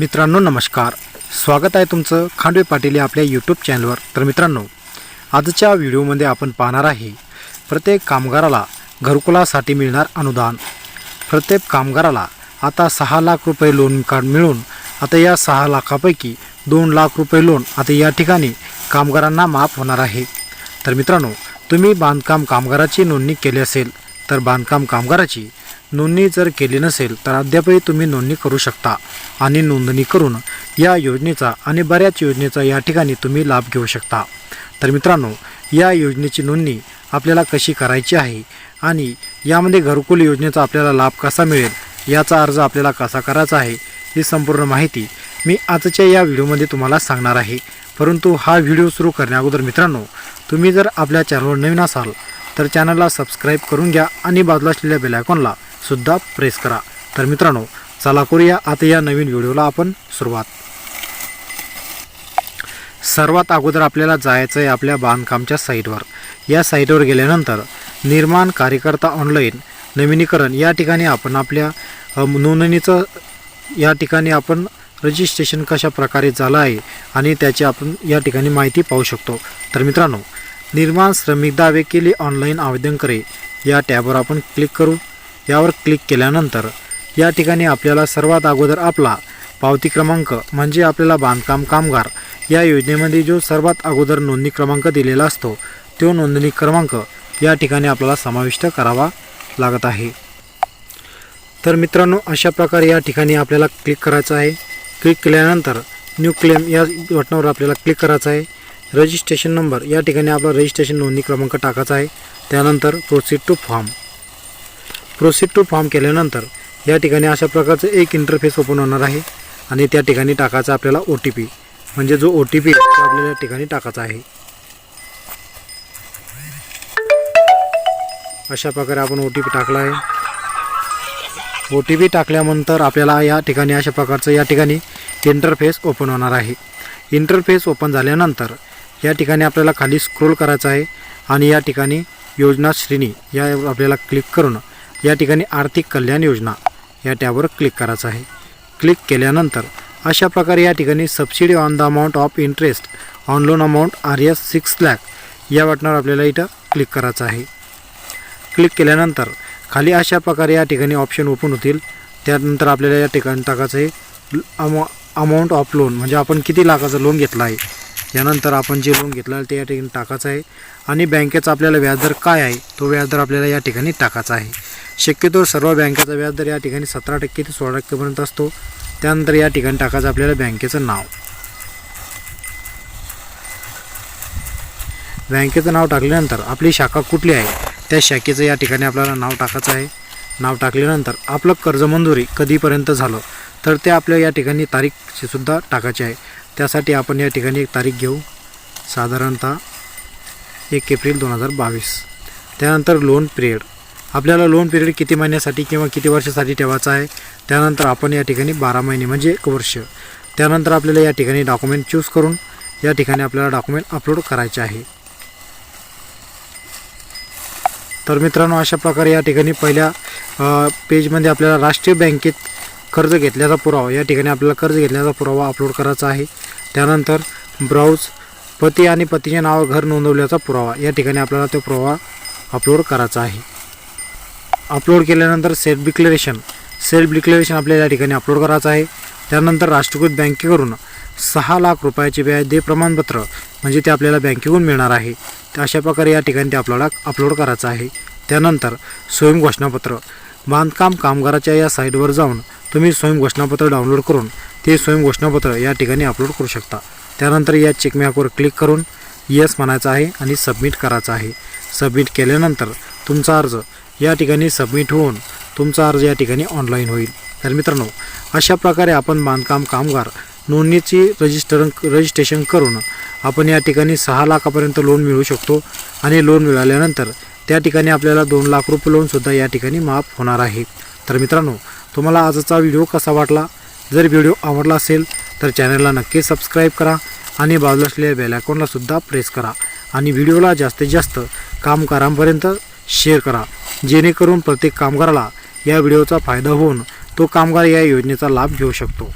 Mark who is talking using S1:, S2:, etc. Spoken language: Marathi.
S1: मित्रांनो नमस्कार. स्वागत आहे तुमचं खांडवे पाटील या आपल्या यूट्यूब चॅनलवर तर मित्रांनो आजच्या व्हिडिओमध्ये आपण पाहणार आहे प्रत्येक कामगाराला घरकुलासाठी मिळणार अनुदान. प्रत्येक कामगाराला आता सहा लाख रुपये लोन कार्ड मिळून आता या सहा लाखापैकी दोन लाख रुपये लोन आता या ठिकाणी कामगारांना माफ होणार आहे. तर मित्रांनो तुम्ही बांधकाम कामगाराची नोंदणी केली असेल तर बांधकाम कामगाराची नोंदणी जर केली नसेल तर अद्यापही तुम्ही नोंदणी करू शकता आणि नोंदणी करून या योजनेचा आणि बऱ्याच योजनेचा या ठिकाणी तुम्ही लाभ घेऊ शकता. तर मित्रांनो या योजनेची नोंदणी आपल्याला कशी करायची आहे आणि यामध्ये घरकुल योजनेचा आपल्याला लाभ कसा मिळेल याचा अर्ज आपल्याला कसा करायचा आहे ही संपूर्ण माहिती मी आजच्या या व्हिडिओमध्ये तुम्हाला सांगणार आहे. परंतु हा व्हिडिओ सुरू करण्याअगोदर मित्रांनो तुम्ही जर आपल्या चॅनलवर नवीन असाल तर चॅनलला सबस्क्राईब करून घ्या आणि बाजूला असलेल्या बेलायकॉनला सुद्धा प्रेस करा. तर मित्रांनो चला करूया. आता या नवीन व्हिडिओला आपण सुरुवात. सर्वात अगोदर आपल्याला जायचं आहे आपल्या बांधकामच्या साईटवर. या साईटवर गेल्यानंतर निर्माण कार्यकर्ता ऑनलाईन नवीनीकरण. या ठिकाणी आपण आपल्या नोंदणीचं या ठिकाणी आपण रजिस्ट्रेशन कशा प्रकारे झालं आहे आणि त्याची आपण या ठिकाणी माहिती पाहू शकतो. तर मित्रांनो निर्माण श्रमिक दावे केले ऑनलाईन आवेदन करे. या टॅबवर आपण क्लिक करू. यावर क्लिक केल्यानंतर या ठिकाणी आपल्याला सर्वात अगोदर आपला पावती क्रमांक म्हणजे आपल्याला बांधकाम कामगार या योजनेमध्ये जो सर्वात अगोदर नोंदणी क्रमांक दिलेला असतो तो नोंदणी क्रमांक या ठिकाणी आपल्याला समाविष्ट करावा लागत आहे. तर मित्रांनो अशा प्रकारे या ठिकाणी आपल्याला क्लिक करायचं आहे. क्लिक केल्यानंतर न्यू क्लेम या बटनावर आपल्याला क्लिक करायचं आहे. रजिस्ट्रेशन नंबर या ठिकाणी आपला रजिस्ट्रेशन नोंदणी क्रमांक टाकायचा आहे. त्यानंतर proceed to form proceed to form केल्यानंतर या ठिकाणी अशा प्रकारचं एक इंटरफेस ओपन होणार आहे आणि त्या ठिकाणी टाकायचा आपल्याला ओ टी पी म्हणजे जो ओ टी पी आपल्याला या ठिकाणी टाकायचा आहे. अशा प्रकारे आपण ओ टी पी टाकला आहे. ओ टी पी टाकल्यानंतर आपल्याला या ठिकाणी अशा प्रकारचं या ठिकाणी इंटरफेस ओपन होणार आहे. इंटरफेस ओपन झाल्यानंतर या ठिकाणी आपल्याला खाली स्क्रोल करायचं आहे आणि या ठिकाणी योजना श्रेणी या आपल्याला क्लिक करून या ठिकाणी आर्थिक कल्याण योजना या टॅबवर क्लिक करायचं आहे. क्लिक केल्यानंतर अशा प्रकारे या ठिकाणी subsidy on the amount of interest on loan amount R S six lakh या बटनावर आपल्याला इथं क्लिक करायचं आहे. क्लिक केल्यानंतर खाली अशा प्रकारे या ठिकाणी ऑप्शन ओपन होतील. त्यानंतर आपल्याला या ठिकाणी टाकायचं आहे अमा अमाऊंट ऑफ लोन म्हणजे आपण किती लाखाचं लोन घेतलं आहे. यानंतर आपण जे लोन घेतलं ते या ठिकाणी टाकायचं आहे. आणि बँकेचा आपल्याला व्याजदर काय आहे तो व्याजदर आपल्याला या ठिकाणी टाकायचा आहे. शक्यतो सर्व बँकेचा व्याजदर या ठिकाणी सतरा टक्के ते सोळा टक्केपर्यंत असतो. त्यानंतर या ठिकाणी टाकायचं आपल्याला बँकेचं नाव. बँकेचं नाव टाकल्यानंतर आपली शाखा कुठली आहे? त्या शाखेचं या ठिकाणी आपल्याला नाव टाकायचं आहे. नाव टाकल्यानंतर आपलं कर्ज मंजुरी कधीपर्यंत झालं? तर ते आपल्या या ठिकाणी तारीखसुद्धा टाकायची आहे. त्यासाठी आपण या ठिकाणी एक तारीख घेऊ. साधारणतः एक एप्रिल दोन हजार बावीस. त्यानंतर लोन पिरियड. आपल्याला लोन पिरियड किती महिन्यासाठी किंवा किती वर्षासाठी ठेवायचा आहे? त्यानंतर आपण या ठिकाणी बारा महिने म्हणजे एक वर्ष. त्यानंतर आपल्याला या ठिकाणी डॉक्युमेंट चूज करून या ठिकाणी आपल्याला डॉक्युमेंट अपलोड करायचे आहे. तर मित्रांनो अशा प्रकारे या ठिकाणी पहिल्या पेजमध्ये आपल्याला राष्ट्रीय बँकेत कर्ज घेतल्याचा पुरावा या ठिकाणी आपल्याला कर्ज घेतल्याचा पुरावा अपलोड करायचा आहे. त्यानंतर ब्राउज पती आणि पतीच्या नावावर घर नोंदवल्याचा पुरावा या ठिकाणी आपल्याला तो पुरावा अपलोड करायचा आहे. अपलोड केल्यानंतर सेल्फ डिक्लेरेशन सेल्फ डिक्लेरेशन आपल्याला या ठिकाणी अपलोड करायचं आहे. त्यानंतर राष्ट्रीयकृत बँकेकडून सहा लाख रुपयाचे व्याज दे प्रमाणपत्र म्हणजे ते आपल्याला बँकेकडून मिळणार आहे. तर अशा प्रकारे या ठिकाणी ते आपल्याला अपलोड करायचं आहे. त्यानंतर स्वयं घोषणापत्र. बांधकाम कामगाराच्या या साईटवर जाऊन तुम्ही स्वयं घोषणापत्र डाउनलोड करून ते स्वयं घोषणापत्र या ठिकाणी अपलोड करू शकता. त्यानंतर या चेकमॅकवर क्लिक करून येस म्हणायचं आहे आणि सबमिट करायचं आहे. सबमिट केल्यानंतर तुमचा अर्ज या ठिकाणी सबमिट होऊन तुमचा अर्ज या ठिकाणी ऑनलाईन होईल. तर मित्रांनो अशा प्रकारे आपण बांधकाम कामगार नोंदणीची रजिस्टर रजिस्ट्रेशन करून आपण या ठिकाणी सहा लाखापर्यंत लोन मिळू शकतो आणि लोन मिळाल्यानंतर त्या ठिकाणी आपल्याला दोन लाख रुपये लोनसुद्धा या ठिकाणी माफ होणार आहे. तर मित्रांनो तुम्हाला आजचा व्हिडिओ कसा वाटला? जर व्हिडिओ आवडला असेल तर चॅनलला नक्की सबस्क्राईब करा आणि बाजूला असलेल्या बेल प्रेस करा. आणि व्हिडिओला जास्तीत जास्त कामगारांपर्यंत शेअर करा. जेणेकरून प्रत्येक कामगाराला या व्हिडिओचा फायदा होऊन तो कामगार या योजनेचा लाभ घेऊ शकतो.